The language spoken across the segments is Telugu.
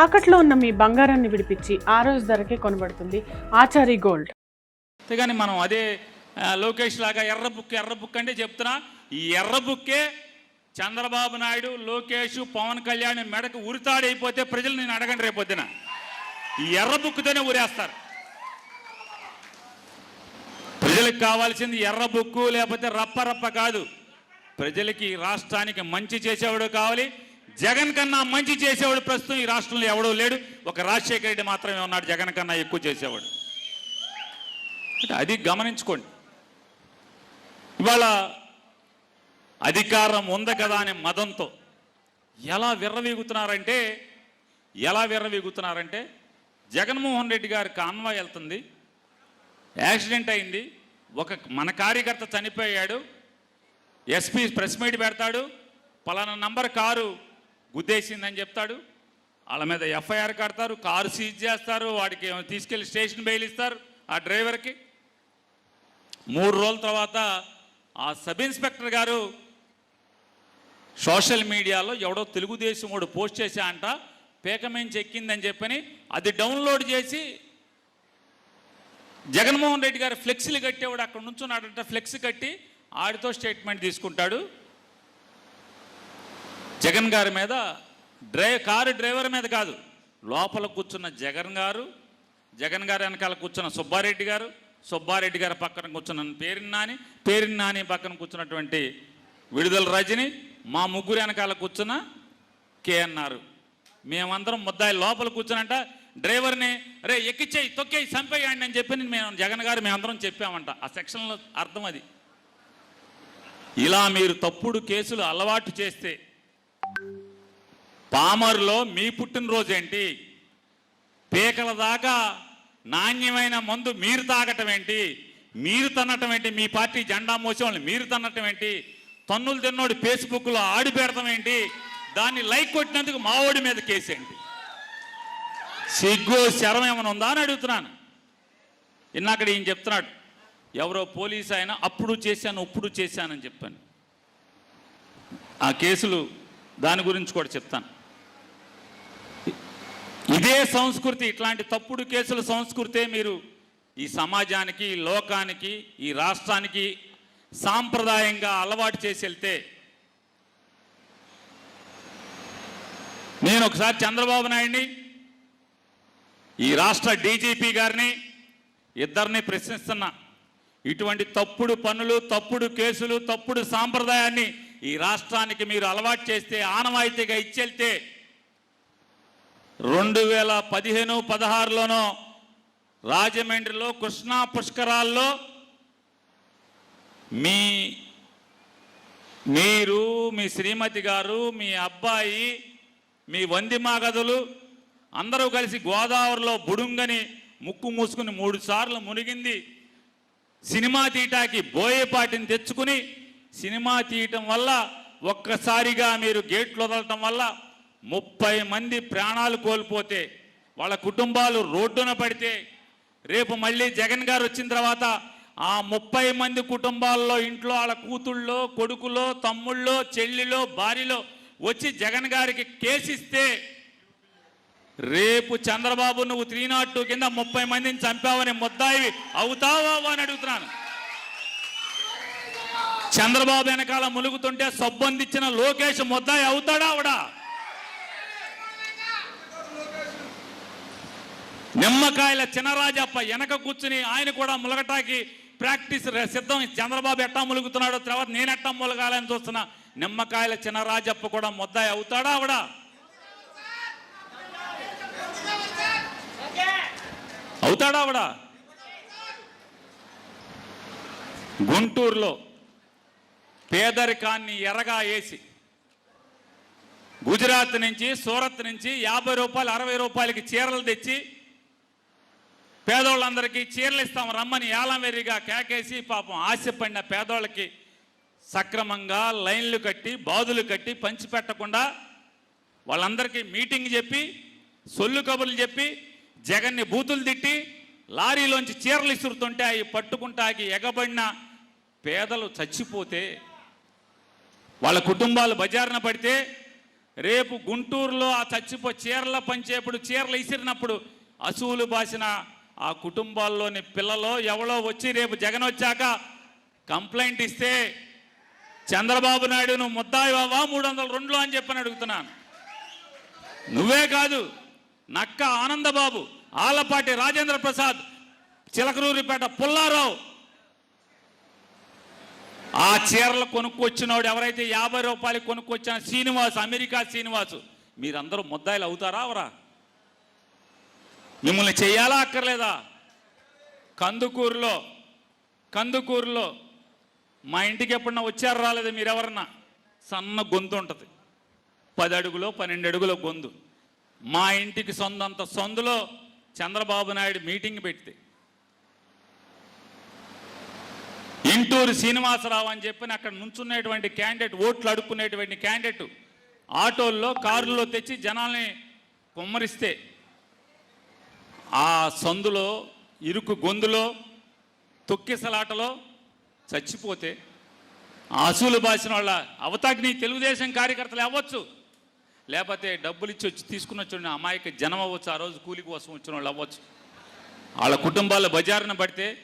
తాకట్లో ఉన్న మీ బంగారాన్ని విడిపించి ఆ రోజు ధరకే కొనబడుతుంది ఆచారి గోల్డ్. అంతేగాని మనం అదే లోకేష్ లాగా ఎర్ర బుక్ ఎర్ర బుక్ అంటే చెప్తున్నా ఈ ఎర్ర బుక్కే చంద్రబాబు నాయుడు లోకేష్ పవన్ కళ్యాణ్ మెడకు ఉరితాడైపోతే ప్రజలు నేను అడగండి రేపొద్దున ఈ ఎర్ర బుక్తోనే ఊరేస్తారు. ప్రజలకు కావాల్సింది ఎర్ర బుక్కు లేకపోతే రప్ప రప్ప కాదు. ప్రజలకి రాష్ట్రానికి మంచి చేసేవాడు కావాలి. జగన్ కన్నా మంచి చేసేవాడు ప్రస్తుతం ఈ రాష్ట్రంలో ఎవడో లేడు. ఒక రాజశేఖర రెడ్డి మాత్రమే ఉన్నాడు జగన్ కన్నా ఎక్కువ చేసేవాడు. అంటే అది గమనించుకోండి. ఇవాళ అధికారం ఉంది కదా అనే మదంతో ఎలా విర్రవీగుతున్నారంటే ఎలా విర్రవీగుతున్నారంటే జగన్మోహన్ రెడ్డి గారి కాన్వాయ్ వెళ్తుంది యాక్సిడెంట్ అయింది ఒక మన కార్యకర్త చనిపోయాడు ఎస్పీ ప్రెస్ మీట్ పెడతాడు పలానా నంబర్ కారు గుద్దేసిందని చెప్తాడు. వాళ్ళ మీద ఎఫ్ఐఆర్ కడతారు కారు సీజ్ చేస్తారు వాడికి ఏమో తీసుకెళ్ళి స్టేషన్ బెయిల్ ఇస్తారు ఆ డ్రైవర్కి. మూడు రోజుల తర్వాత ఆ సబ్ ఇన్స్పెక్టర్ గారు సోషల్ మీడియాలో ఎవడో తెలుగుదేశం వాడు పోస్ట్ చేశా అంట పేకమేంచి ఎక్కిందని చెప్పని అది డౌన్లోడ్ చేసి జగన్మోహన్ రెడ్డి గారు ఫ్లెక్సీలు కట్టేవాడు అక్కడ నుంచున్నాడంట ఫ్లెక్స్ కట్టి ఆడితో స్టేట్మెంట్ తీసుకుంటాడు. జగన్ గారి మీద డ్రై కారు డ్రైవర్ మీద కాదు. లోపల కూర్చున్న జగన్ గారు జగన్ గారి వెనకాల కూర్చున్న సుబ్బారెడ్డి గారు సుబ్బారెడ్డి గారి పక్కన కూర్చున్న పేరిన్ నాని పేరిన్ నాని పక్కన కూర్చున్నటువంటి విడుదల రజని మా ముగ్గురు వెనకాల కూర్చున్న కేఎన్ఆర్. మేమందరం ముద్దాయి లోపల కూర్చునంట డ్రైవర్ని రే ఎక్కిచ్చేయి తొక్కేయి చంపేయండి అని చెప్పి మేము జగన్ గారు మేమందరం చెప్పామంట. ఆ సెక్షన్లో అర్థం అది. ఇలా మీరు తప్పుడు కేసులు అలవాటు చేస్తే పామరులో మీ పుట్టినరోజు ఏంటి? పీకల దాకా నాణ్యమైన మందు మీరు తాగటం ఏంటి? మీరు తన్నటం ఏంటి? మీ పార్టీ జెండా మోసే వాళ్ళని మీరు తన్నటం ఏంటి? తన్నులు తిన్నోడు ఫేస్బుక్లో ఆడి పెడతాం ఏంటి? దాన్ని లైక్ కొట్టినందుకు మావోడి మీద కేసు ఏంటి? సిగ్గు శరం ఏమైనా ఉందా అని అడుగుతున్నాను. ఇన్నాకడ ఈయన చెప్తున్నాడు ఎవరో పోలీసు ఆయన అప్పుడు చేశాను ఇప్పుడు చేశానని చెప్పాను. ఆ కేసులు దాని గురించి కూడా చెప్తాను. ఇదే సంస్కృతి ఇట్లాంటి తప్పుడు కేసుల సంస్కృతే మీరు ఈ సమాజానికి ఈ లోకానికి ఈ రాష్ట్రానికి సాంప్రదాయంగా అలవాటు చేసి వెళ్తే నేను ఒకసారి చంద్రబాబు నాయుడిని ఈ రాష్ట్ర డీజీపీ గారిని ఇద్దరిని ప్రశ్నిస్తున్నా. ఇటువంటి తప్పుడు పనులు తప్పుడు కేసులు తప్పుడు సాంప్రదాయాన్ని ఈ రాష్ట్రానికి మీరు అలవాటు చేస్తే ఆనవాయితీగా ఇచ్చెళ్తే రెండు వేల పదిహేను పదహారులోనో రాజమండ్రిలో కృష్ణా పుష్కరాల్లో మీ మీరు మీ శ్రీమతి గారు మీ అబ్బాయి మీ వందిమాగదులు అందరూ కలిసి గోదావరిలో బుడుంగని ముక్కు మూసుకుని మూడు సార్లు మునిగింది. సినిమా తీటాకి బోయేపాటిని తెచ్చుకుని సినిమా తీయటం వల్ల ఒక్కసారిగా మీరు గేట్లు వదలటం వల్ల ముప్పై మంది ప్రాణాలు కోల్పోతే వాళ్ళ కుటుంబాలు రోడ్డున పడితే రేపు మళ్ళీ జగన్ గారు వచ్చిన తర్వాత ఆ ముప్పై మంది కుటుంబాల్లో ఇంట్లో వాళ్ళ కూతుళ్ళో కొడుకులో తమ్ముళ్ళో చెల్లిలో భార్యలో వచ్చి జగన్ గారికి కేసిస్తే రేపు చంద్రబాబు నువ్వు త్రీ నాట్ టూ కింద ముప్పై మందిని చంపావని ముద్దాయి అవుతావా అని అడుగుతున్నాను. చంద్రబాబు వెనకాల ములుగుతుంటే సబ్బందిచ్చిన లోకేష్ ముద్దాయి అవుతాడా అవడా నిమ్మకాయల చినరాజప్ప వెనక కూర్చుని ఆయన కూడా ములగటాకి ప్రాక్టీస్ సిద్ధం. చంద్రబాబు ఎట్టా ములుగుతున్నాడో తర్వాత నేను ఎట్టా ములగాలని చూస్తున్నా. నిమ్మకాయల చినరాజప్ప కూడా ముద్దాయి అవుతాడా ఆవిడ? అవుతాడా ఆవిడ? గుంటూరులో పేదరికాన్ని ఎరగా వేసి గుజరాత్ నుంచి సూరత్ నుంచి యాభై రూపాయలు అరవై రూపాయలకి చీరలు తెచ్చి పేదోళ్ళందరికీ చీరలు ఇస్తాం రమ్మని ఏలమెరిగా కేకేసి పాపం ఆశపడిన పేదోళ్ళకి సక్రమంగా లైన్లు కట్టి బాదులు కట్టి పంచిపెట్టకుండా వాళ్ళందరికీ మీటింగ్ చెప్పి సొల్లు కబుర్లు చెప్పి జగన్ని బూతులు తిట్టి లారీలోంచి చీరలు ఇసురుతుంటే అవి పట్టుకుంటాకి ఎగబడిన పేదలు చచ్చిపోతే వాళ్ళ కుటుంబాలు బజారున పడితే రేపు గుంటూరులో ఆ చచ్చిపో చీరల పంచేప్పుడు చీరలు ఇసిరినప్పుడు అసూలు బాసిన ఆ కుటుంబాల్లోని పిల్లలో ఎవరో వచ్చి రేపు జగన్ వచ్చాక కంప్లైంట్ ఇస్తే చంద్రబాబు నాయుడు నువ్వు ముద్దాయి బావా మూడు వందల రెండులో అని చెప్పని అడుగుతున్నాను. నువ్వే కాదు నక్క ఆనందబాబు ఆలపాటి రాజేంద్ర ప్రసాద్ చిలకరూరిపేట పుల్లారావు ఆ చీరలు కొనుక్కొచ్చినోడు ఎవరైతే యాభై రూపాయలు కొనుక్కొచ్చిన శ్రీనివాస్ అమెరికా శ్రీనివాసు మీరందరూ ముద్దాయిలు అవుతారా అవరా? మిమ్మల్ని చేయాలా అక్కర్లేదా? కందుకూరులో కందుకూరులో మా ఇంటికి ఎప్పుడన్నా వచ్చారు రాలేదు మీరెవరన్నా? సన్న గొంతు ఉంటుంది. పది అడుగులో పన్నెండు అడుగుల గొంతు. మా ఇంటికి సొంతంత సొందులో చంద్రబాబు నాయుడు మీటింగ్ పెడితే ఇంటూరు శ్రీనివాసరావు అని చెప్పి అక్కడ నుంచున్నటువంటి క్యాండిడేట్ ఓట్లు అడుక్కునేటువంటి క్యాండిడేట్ ఆటోల్లో కారుల్లో తెచ్చి జనాల్ని కుమ్మరిస్తే ఆ సందులో ఇరుకు గొంతులో తొక్కిసలాటలో చచ్చిపోతే అసూలు బాసిన వాళ్ళ అవతాగ్ని తెలుగుదేశం కార్యకర్తలు అవ్వచ్చు. లేకపోతే డబ్బులు ఇచ్చి వచ్చి తీసుకుని వచ్చిన అమాయక జనం అవ్వచ్చు ఆ రోజు కూలి కోసం వచ్చిన వాళ్ళు అవ్వచ్చు. వాళ్ళ కుటుంబాల బజారున పడితే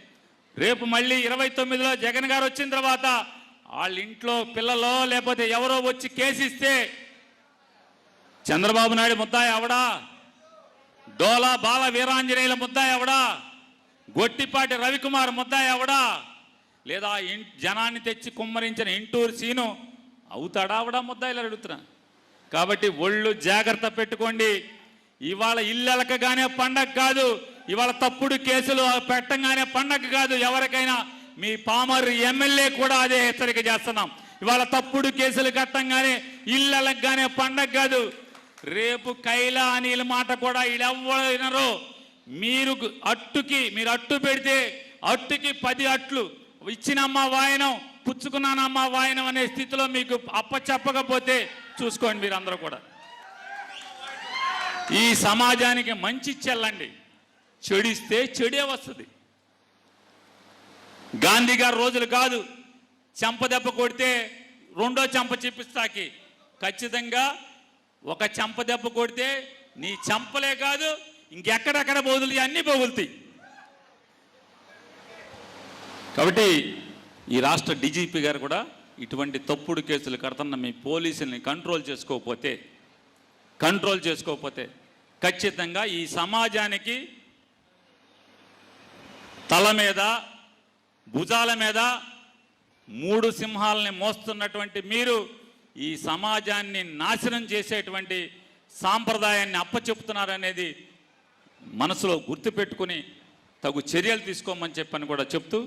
రేపు మళ్ళీ ఇరవై తొమ్మిదిలో జగన్ గారు వచ్చిన తర్వాత వాళ్ళ ఇంట్లో పిల్లలో లేకపోతే ఎవరో వచ్చి కేసిస్తే చంద్రబాబు నాయుడు ముద్దాయి ఎవడా? డోలా బాల వీరాంజనేయుల ముద్దాయి ఎవడా? గొట్టిపాటి రవికుమార్ ముద్దాయి ఎవడా? లేదా జనాన్ని తెచ్చి కుమ్మరించిన ఇంటూరు సీను అవుతాడా అవడా ముద్దాయిలు అడుగుతున్నా? కాబట్టి ఒళ్ళు జాగ్రత్త పెట్టుకోండి. ఇవాళ ఇల్లెలకగానే పండగ కాదు. ఇవాళ తప్పుడు కేసులు పెట్టంగానే పండగ కాదు ఎవరికైనా మీ పామర్ ఎమ్మెల్యే కూడా అదే హెచ్చరిక చేస్తున్నాం. ఇవాళ తప్పుడు కేసులు కట్టంగానే ఇల్లెలకగానే పండగ కాదు రేపు కైలా అనిల మాట కూడా ఇడెవ్వరు మీరు అట్టుకి మీరు అట్టు పెడితే అట్టుకి పది అట్లు. ఇచ్చినమ్మా వాయనం పుచ్చుకున్నానమ్మా వాయనం అనే స్థితిలో మీకు అప్పచెప్పకపోతే చూసుకోండి మీరందరూ కూడా. ఈ సమాజానికి మంచి చెల్లండి. చెడిస్తే చెడే వస్తుంది. గాంధీ గారు రోజులు కాదు చెంప దెబ్బ కొడితే రెండో చెంప చెప్పిస్తాకి ఖచ్చితంగా ఒక చెంప దెబ్బ కొడితే నీ చెంపలే కాదు ఇంకెక్కడెక్కడ బోధులు అన్నీ బోగులుతాయి. కాబట్టి ఈ రాష్ట్ర డీజీపీ గారు కూడా ఇటువంటి తప్పుడు కేసులు కడుతున్న మీ పోలీసుల్ని కంట్రోల్ చేసుకోకపోతే కంట్రోల్ చేసుకోకపోతే ఖచ్చితంగా ఈ సమాజానికి తల మీద భుజాల మీద మూడు సింహాలని మోస్తున్నటువంటి మీరు ఈ సమాజాన్ని నాశనం చేసేటువంటి సాంప్రదాయాన్ని అప్పచెప్తున్నారనేది మనసులో గుర్తుపెట్టుకుని తగు చర్యలు తీసుకోమని చెప్పని కూడా చెప్తూ